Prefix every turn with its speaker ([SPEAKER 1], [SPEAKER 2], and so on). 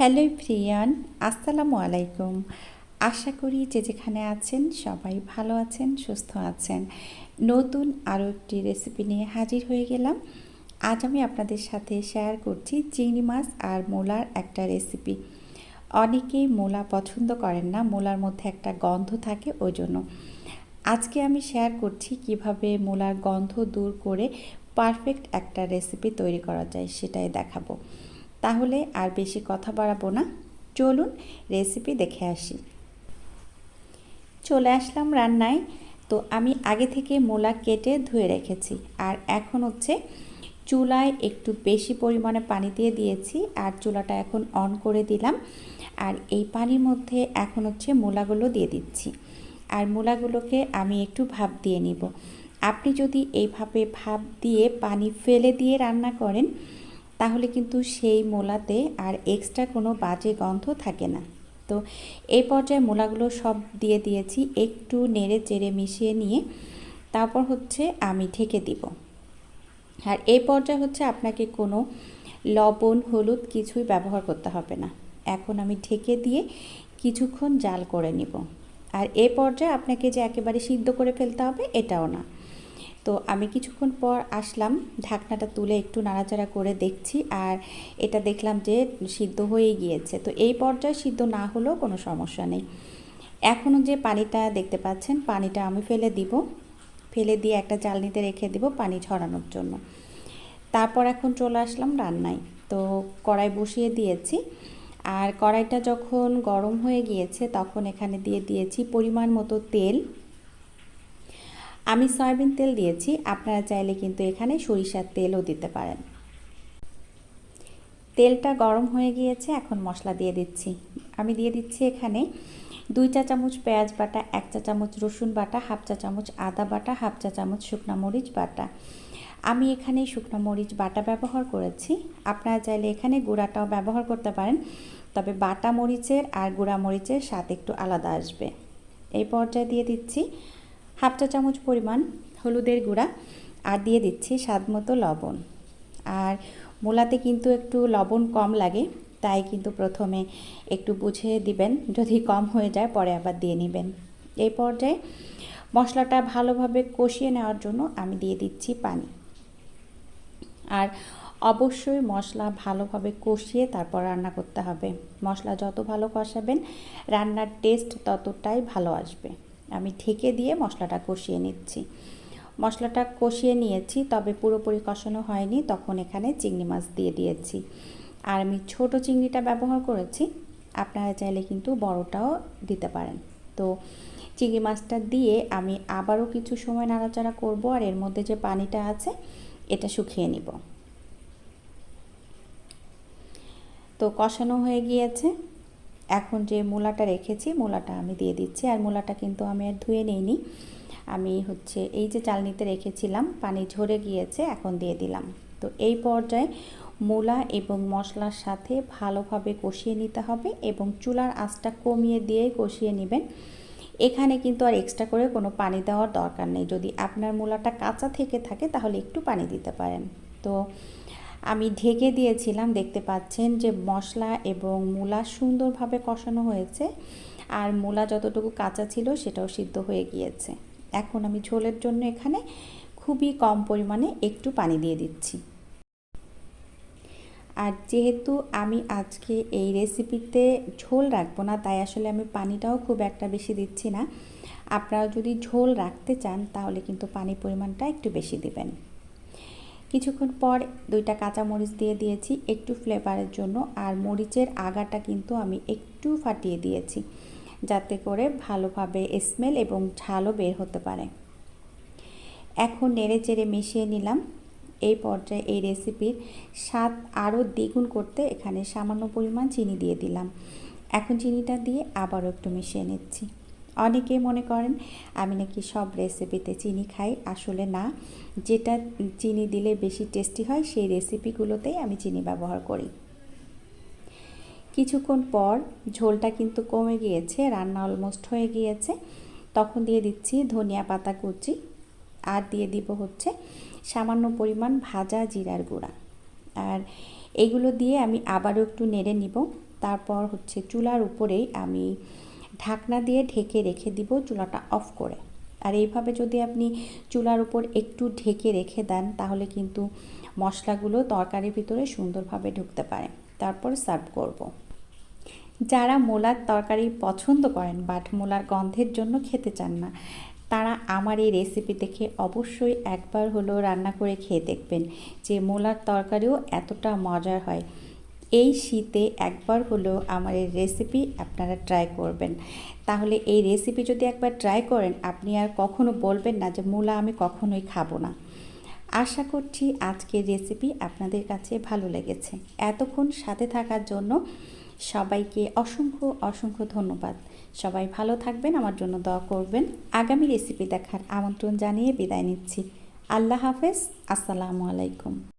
[SPEAKER 1] Hello Priyan, আসসালামু আলাইকুম। আশা করি যে যেখানে আছেন সবাই ভালো আছেন, সুস্থ আছেন। নতুন আরও একটি রেসিপি নিয়ে হাজির হয়ে গেলাম। আজ আমি আপনাদের সাথে শেয়ার করছি চিংড়ি মাছ আর মোলার একটা রেসিপি অনেকেই মোলা পছন্দ করেন না, মোলার মধ্যে একটা গন্ধ থাকে ওই জন্য আজকে আমি শেয়ার করছি কীভাবে মোলার গন্ধ দূর করে পারফেক্ট একটা রেসিপি তৈরি করা যায়, সেটাই দেখাবো। তাহলে আর বেশি কথা বাড়াবো না। চলুন রেসিপি দেখে আসি। চলে আসলাম রান্নায়। তো আমি আগে থেকে মোলা কেটে ধুয়ে রেখেছি। আর এখন হচ্ছে চুলায় একটু বেশি পরিমাণে পানি দিয়ে দিয়েছি। আর চুলাটা এখন অন করে দিলাম। আর এই পানির মধ্যে এখন হচ্ছে মূলাগুলো দিয়ে দিচ্ছি। আর মূলাগুলোকে আমি একটু ভাপ দিয়ে নিব। আপনি যদি এইভাবে ভাপ দিয়ে পানি ফেলে দিয়ে রান্না করেন তাহলে কিন্তু সেই মোলাতে আর এক্সট্রা কোনো বাজে গন্ধ থাকে না। তো এই পর্যায়ে মোলাগুলো সব দিয়ে দিয়েছি, একটু নেড়ে চেড়ে মিশিয়ে নিয়ে তারপর হচ্ছে আমি ঢেকে দিব। আর এই পর্যায়ে হচ্ছে আপনাকে কোনো লবণ, হলুদ কিছুই ব্যবহার করতে হবে না। এখন আমি ঢেকে দিয়ে কিছুক্ষণ জাল করে নিব। আর এ পর্যায়ে আপনাকে যে একেবারে সিদ্ধ করে ফেলতে হবে এটাও না। তো আমি কিছুক্ষণ পর আসলাম, ঢাকনাটা তুলে একটু নাড়াচাড়া করে দেখছি আর এটা দেখলাম যে সিদ্ধ হয়ে গিয়েছে। তো এই পর্যায়ে সিদ্ধ না হলেও কোনো সমস্যা নেই। এখনও যে পানিটা দেখতে পাচ্ছেন, পানিটা আমি ফেলে দিব। ফেলে দিয়ে একটা চালনিতে রেখে দিব পানি ঝরানোর জন্য। তারপর এখন চলে আসলাম রান্নায়। তো কড়াই বসিয়ে দিয়েছি। আর কড়াইটা যখন গরম হয়ে গিয়েছে, তখন এখানে দিয়ে দিয়েছি পরিমাণ মতো তেল। আমি সয়াবিন তেল দিয়েছি, আপনারা চাইলে কিন্তু এখানে সরিষার তেলও দিতে পারেন। তেলটা গরম হয়ে গিয়েছে, এখন মশলা দিয়ে দিচ্ছি। আমি দিয়ে দিচ্ছি এখানে দুই চা চামচ পেঁয়াজ বাটা, এক চা চামচ রসুন বাটা, হাফ চা চামচ আদা বাটা, হাফ চা চামচ শুকনো মরিচ বাটা। আমি এখানে শুকনো মরিচ বাটা ব্যবহার করেছি। আপনারা চাইলে এখানে গুঁড়াটাও ব্যবহার করতে পারেন, তবে বাটা মরিচের আর গুঁড়া মরিচের স্বাদ একটু আলাদা আসবে। এই পর্যায়ে দিয়ে দিচ্ছি হাফ চা চামচ পরিমাণ হলুদের গুঁড়া আর দিয়ে দিচ্ছি স্বাদ মতো লবণ। আর মূলাতে কিন্তু একটু লবণ কম লাগে, তাই কিন্তু প্রথমে একটু বুঝে দিবেন। যদি কম হয়ে যায়, পরে আবার দিয়ে নেবেন। এই পর্যায়ে মশলাটা ভালোভাবে কষিয়ে নেওয়ার জন্য আমি দিয়ে দিচ্ছি পানি। আর অবশ্যই মশলা ভালোভাবে কষিয়ে তারপর রান্না করতে হবে। মশলা যত ভালো কষাবেন, রান্নার টেস্ট ততটাই ভালো আসবে। আমি ঢেকে দিয়ে মশলাটা কষিয়ে নিচ্ছি। মশলাটা কষিয়ে নিয়েছি, তবে পুরোপুরি কষানো হয়নি। তখন এখানে চিংড়ি মাছ দিয়ে দিয়েছি। আর আমি ছোট চিংড়িটা ব্যবহার করেছি, আপনারা চাইলে কিন্তু বড়টাও দিতে পারেন। তো চিংড়ি মাছটা দিয়ে আমি আবারও কিছু সময় নাড়াচাড়া করব, আর এর মধ্যে যে পানিটা আছে, এটা শুকিয়ে নিব। তো কষানো হয়ে গিয়েছে। এখন যে মূলাটা রেখেছি, মূলাটা আমি দিয়ে দিচ্ছি। আর মূলাটা কিন্তু আমি আর ধুয়ে নিইনি। আমি হচ্ছে এই যে চালনিতে রেখেছিলাম, পানি ঝরে গিয়েছে, এখন দিয়ে দিলাম। তো এই পর্যায়ে মূলা এবং মশলার সাথে ভালোভাবে কষিয়ে নিতে হবে এবং চুলার আঁচটা কমিয়ে দিয়ে কষিয়ে নেবেন। এখানে কিন্তু আর এক্সট্রা করে কোনো পানি দেওয়ার দরকার নেই। যদি আপনার মূলাটা কাঁচা থেকে থাকে, তাহলে একটু পানি দিতে পারেন। তো আমি ঢেকে দিয়েছিলাম, দেখতে পাচ্ছেন যে মশলা এবং মূলা সুন্দরভাবে কষানো হয়েছে। আর মূলা যতটুকু কাঁচা ছিল সেটাও সিদ্ধ হয়ে গিয়েছে। এখন আমি ঝোলের জন্য এখানে খুবই কম পরিমাণে একটু পানি দিয়ে দিচ্ছি। আর যেহেতু আমি আজকে এই রেসিপিতে ঝোল রাখব না, তাই আসলে আমি পানিটাও খুব একটা বেশি দিচ্ছি না। আপনারা যদি ঝোল রাখতে চান, তাহলে কিন্তু পানির পরিমাণটা একটু বেশি দিবেন। কিছুক্ষণ পর দুইটা কাঁচা মরিচ দিয়ে দিয়েছি একটু ফ্লেভারের জন্য, আর মরিচের আগাটা কিন্তু আমি একটু ফাটিয়ে দিয়েছি যাতে করে ভালোভাবে স্মেল এবং ঝালও বের হতে পারে। এখন নেড়ে চেড়ে মিশিয়ে নিলাম। এই পর্যায়ে এই রেসিপির স্বাদ আরও দ্বিগুণ করতে এখানে সামান্য পরিমাণ চিনি দিয়ে দিলাম। এখন চিনিটা দিয়ে আবারও একটু মিশিয়ে নিচ্ছি। অনেকে মনে করেন, আমি নাকি সব রেসিপিতে চিনি খাই। আসলে না। যেটা চিনি দিলে বেশি টেস্টি হয়, সেই রেসিপিগুলোতেই আমি চিনি ব্যবহার করি। কিছুক্ষণ পর ঝোলটা কিন্তু কমে গিয়েছে, রান্না অলমোস্ট হয়ে গিয়েছে। তখন দিয়ে দিচ্ছি ধনিয়া পাতা কুচি আর দিয়ে দিব হচ্ছে সামান্য পরিমাণ ভাজা জিরার গুঁড়া। আর এগুলো দিয়ে আমি আবারও একটু নেড়ে নিব। তারপর হচ্ছে চুলার উপরেই আমি ঢাকনা দিয়ে ঢেকে রেখে দিব চুলাটা অফ করে। আর এইভাবে যদি আপনি চুলার উপর একটু ঢেকে রেখে দেন, তাহলে কিন্তু মশলাগুলো তরকারির ভিতরে সুন্দরভাবে ঢুকতে পারে। তারপর সার্ভ করব। যারা মোলার তরকারি পছন্দ করেন বাট মোলার গন্ধের জন্য খেতে চান না, তারা আমার এই রেসিপি দেখে অবশ্যই একবার হলেও রান্না করে খেয়ে দেখবেন যে মোলার তরকারিও এতটা মজার হয়। এই শীতে একবার হলেও আমার এই রেসিপি আপনারা ট্রাই করবেন। তাহলে এই রেসিপি যদি একবার ট্রাই করেন, আপনি আর কখনো বলবেন না যে, মূলা আমি কখনোই খাব না। আশা করছি আজকের রেসিপি আপনাদের কাছে ভালো লেগেছে। এতক্ষণ সাথে থাকার জন্য সবাইকে অসংখ্য অসংখ্য ধন্যবাদ। সবাই ভালো থাকবেন, আমার জন্য দোয়া করবেন। আগামী রেসিপি দেখার আমন্ত্রণ জানিয়ে বিদায় নিচ্ছি। আল্লাহ হাফেজ, আসসালামু আলাইকুম।